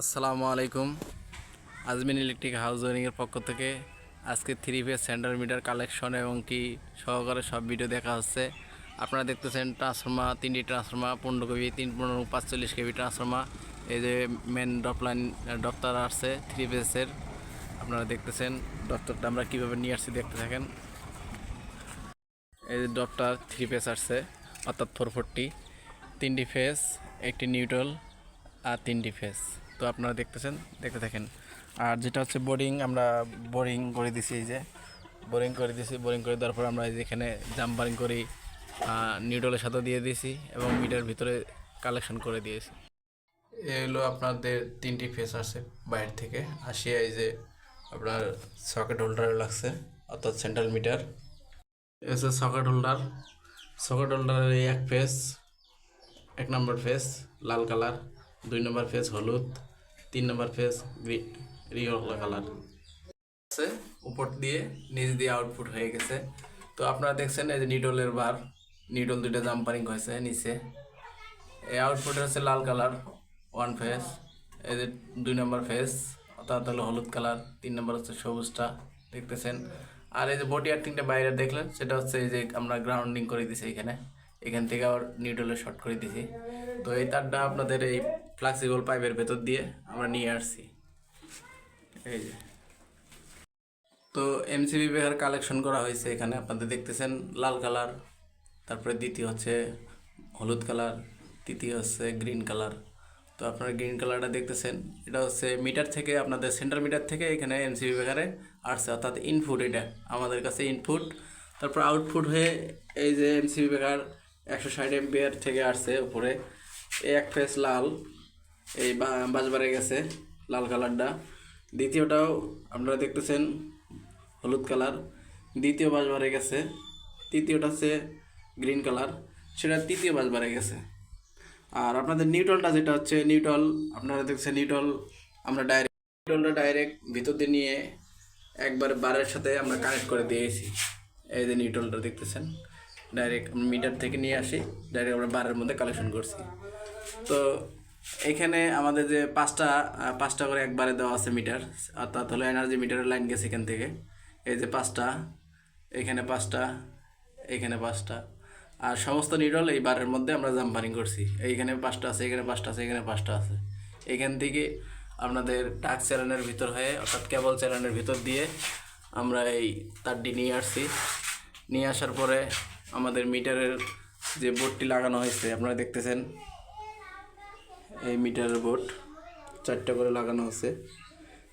আসসালামু আলাইকুম। Azmin electric house ওয়ারিংয়ের পক্ষ থেকে আজকে three phase center meter collection এবং কি সহকারে সব ভিডিও দেখা হচ্ছে। আপনারা দেখতেছেন ট্রান্সফর্মার তিনটি ট্রান্সফর্মার পনেরো কেবি, তিন, পনেরো, পাঁচচল্লিশ কেবি ট্রান্সফর্মার এই যে মেন ডপলাইন ডপ্টার আসছে থ্রি ফেজের আপনারা দেখতেছেন ডপ্টারটা আমরা কীভাবে নিয়ে আসছি, দেখতে থাকেন। এই যে ডপটার থ্রি ফেজ আসছে, অর্থাৎ ফোর ফোরটি তিনটি ফেজ একটি নিউট্রাল আর তিনটি ফেজ তো আপনারা দেখতেছেন, দেখতে থাকেন। আর যেটা হচ্ছে বোরিং আমরা বোরিং করে দিছি এই যে। বোরিং করে দিয়েছি বোরিং করে দেওয়ার পর আমরা এই যে এখানে জাম্পারিং করি নিউডলের সাথে দিয়ে দিয়েছি এবং মিটার ভিতরে কালেকশন করে দিয়েছি। এই হলো আপনাদের তিনটি ফেস আসছে বাইরে থেকে। আসিয়া এই যে আপনার সকেট হোল্ডার লাগছে, অর্থাৎ সেন্ট্রাল মিটার এসে সকেট হোল্ডার সকেট হোল্ডারের এই এক ফেস এক নম্বর ফেস লাল কালার দুই নম্বর ফেস হলুদ, তিন নম্বর রিও কালার। আছে, উপর দিয়ে, নিচ দিয়ে আউটপুট হয়ে গেছে। তো আপনারা দেখছেন এই যে নিডলের বার নিডল দুইটা জাম্পারিং হয়েছে নিচে। এই আউটপুট হচ্ছে লাল কালার ওয়ান ফেস এই যে দুই নম্বর ফেস অর্থাৎ হলো হলুদ কালার, তিন নম্বর হচ্ছে সবুজটা, দেখতেছেন। আর এই যে বডি আর্থিংটা বাইরে দেখলেন, সেটা হচ্ছে এই যে আমরা গ্রাউন্ডিং করে দিছি এখানে। এখান থেকে আবার নিউট্রালে শর্ট করে দিছি। তো এই তারটা আপনাদের এই ফ্লেক্সিবল পাইপের ভেতর দিয়ে আমরা নিয়ে আসছি। এই যে। তো এমসিবি বেকার কালেকশন করা হয়েছে এখানে, আপনাদের দেখতেছেন লাল কালার তারপরে দ্বিতীয় হচ্ছে হলুদ কালার তৃতীয় হচ্ছে গ্রিন কালার তো আপনারা গ্রিন কালারটা দেখতেছেন, এটা হচ্ছে মিটার থেকে, আপনাদের সেন্টার মিটার থেকে এখানে এমসিবি বেকারে আসছে, অর্থাৎ ইনপুট এটা, আমাদের কাছে ইনপুট তারপর আউটপুট হয়ে এই যে এমসিবি বেকার একশো ষাট এমপিয়ার থেকে আসছে উপরে। এক ফেস লাল এই বা- বাজবারে গেছে, লাল কালারটা। দ্বিতীয়টাও আপনারা দেখতেছেন, হলুদ কালার। দ্বিতীয় বাসবারে গেছে, তৃতীয়টা হচ্ছে গ্রিন কালার, সেটা তৃতীয় বাসবারে গেছে। আর আপনাদের নিউট্রলটা যেটা হচ্ছে নিউট্রল আপনারা দেখছেন নিউট্রল আমরা ডাইরেক্ট নিউট্রলটা ডাইরেক্ট ভিতর দিয়ে নিয়ে একবার বারের সাথে আমরা কানেক্ট করে দিয়েছি। এই যে নিউট্রলটা দেখতেছেন ডাইরেক্ট মিটার থেকে নিয়ে আসি ডাইরেক্ট আমরা বারের মধ্যে কালেকশন করছি। তো এখানে আমাদের যে পাঁচটা পাঁচটা করে একবারে দেওয়া আছে মিটার অর্থাৎ হলো এনার্জি মিটারের লাইন গেছে এখান থেকে। এই যে পাঁচটা, এখানে পাঁচটা এখানে পাঁচটা। আর সমস্ত নিডল এই বারের মধ্যে আমরা জাম্পারিং করছি। এইখানে পাঁচটা আছে, এখানে পাঁচটা আছে, এখানে পাঁচটা আছে। এখান থেকে আপনাদের টাক চ্যানেলের ভিতর হয়ে, অর্থাৎ কেবল চ্যানেলের ভিতর দিয়ে আমরা এই তারটি নিয়ে আসছি। নিয়ে আসার পরে আমাদের মিটারের যে বোর্ডটি লাগানো হয়েছে, আপনারা দেখতেছেন এই মিটারের বোর্ড, চারটা করে লাগানো আছে।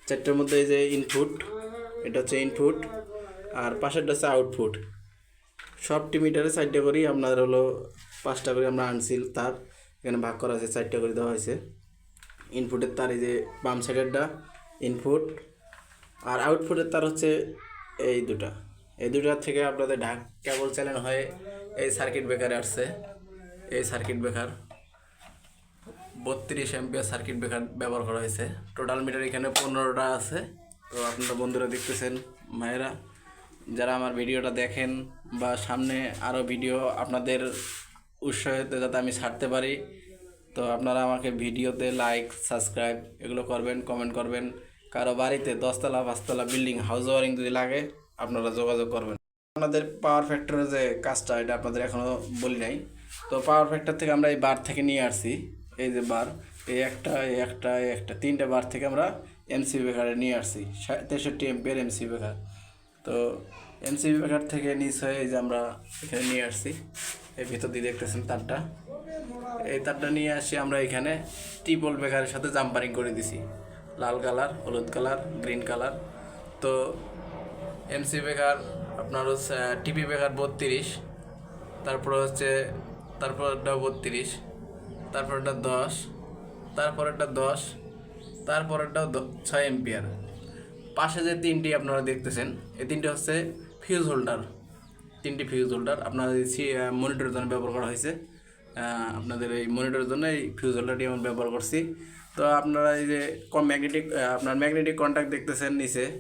চারটার মধ্যে এই যে ইনপুট এটা হচ্ছে ইনপুট আর পাশেরটা হচ্ছে আউটপুট সবটি মিটারে চারটে করেই আপনার হলো পাঁচটা করে আমরা আনছিল তার এখানে ভাগ করা আছে, চারটা করে দেওয়া হয়েছে। ইনপুটের তার এই যে বাম সাইডেরটা ইনপুট আর আউটপুটের তার হচ্ছে এই দুটা। এই দুটার থেকে আপনাদের ঢাক কেবল চ্যানেল হয়ে এই সার্কিট ব্রেকারে আসছে। এই সার্কিট ব্রেকার বত্রিশ এমপিয়ার সার্কিট ব্যবহার করা হয়েছে। টোটাল মিটার এখানে পনেরোটা আছে। তো আপনারা বন্ধুরা দেখতেছেন ভাইয়েরা যারা আমার ভিডিওটা দেখেন বা সামনে আরও ভিডিও আপনাদের উৎসাহিত যাতে আমি ছাড়তে পারি, তো আপনারা আমাকে ভিডিওতে লাইক সাবস্ক্রাইব এগুলো করবেন কমেন্ট করবেন। কারও বাড়িতে দশতলা, পাঁচতলা বিল্ডিং হাউস ওয়ারিং যদি লাগে, আপনারা যোগাযোগ করবেন। আপনাদের পাওয়ার ফ্যাক্টরের যে কাজটা, এটা আপনাদের এখনও বলি নাই। তো পাওয়ার ফ্যাক্টর থেকে আমরা এই বার থেকে নিয়ে আসছি। এই যে বার, এই একটা এই একটা এই একটা, তিনটা বার থেকে আমরা এমসি বেকারে নিয়ে আসছি ষাট- তেষট্টি এমপিয়ার এমসি বেকার তো এমসি বেকার থেকে নিচ হয়ে এই যে আমরা এখানে নিয়ে আসছি, এই ভিতর দিয়ে দেখতেছেন তারটা। এই তারটা নিয়ে আসি আমরা এখানে টিপল বেকারের সাথে জাম্পারিং করে দিছি। লাল কালার, হলুদ কালার, গ্রিন কালার। তো এমসি বেকার আপনার হচ্ছে টিপি বেকার বত্রিশ, তারপর হচ্ছে, তারপরটা বত্রিশ। তারপরটা দশ তারপরেরটা দশ তারপরেরটাও দ- ছয় এম্পিয়ার পাশে যে তিনটি আপনারা দেখতেছেন, এই তিনটি হচ্ছে ফিউজ হোল্ডার তিনটি ফিউজ হোল্ডার আপনার মনিটরের জন্য ব্যবহার করা হয়েছে। আপনাদের এই মনিটরের জন্য এই ফিউজ হোল্ডারটি আমরা ব্যবহার করছি। তো আপনারা এই যে কম ম্যাগনেটিক আপনার ম্যাগনেটিক কন্ট্যাক্ট দেখতেছেন নিচে।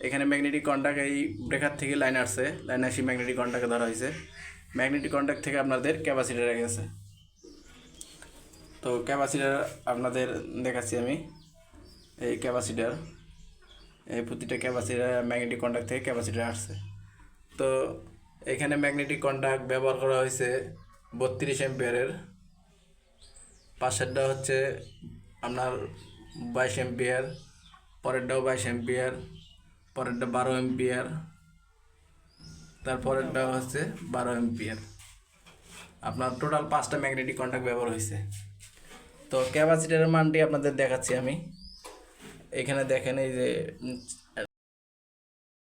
এখানে ম্যাগনেটিক কন্ট্যাক্ট এই ব্রেকার থেকে লাইন আসছে। লাইন আসি ম্যাগনেটিক কন্ট্যাক্টে ধরা হয়েছে। ম্যাগনেটিক কন্ট্যাক্ট থেকে আপনাদের ক্যাপাসিটার গেছে। তো ক্যাপাসিটার আপনাদের দেখাচ্ছি আমি। এই ক্যাপাসিটার এই প্রতিটা ক্যাপাসিটার ম্যাগনেটিক কন্ট্যাক্ট থেকে ক্যাপাসিটার আসছে। তো এখানে ম্যাগনেটিক কন্ট্যাক্ট ব্যবহার করা হয়েছে বত্রিশ এম্পিয়ারের পাশেরটা হচ্ছে আপনার বাইশ এম্পিয়ার পরেরটাও বাইশ এম্পিয়ার পরেরটা বারো এম্পিয়ার তারপরেরটা হচ্ছে বারো এম্পিয়ার আপনার টোটাল পাঁচটা ম্যাগনেটিক কন্ট্যাক্ট ব্যবহার হয়েছে। তো ক্যাপাসিটারের মানটি আপনাদের দেখাচ্ছি আমি। এখানে দেখেন এই যে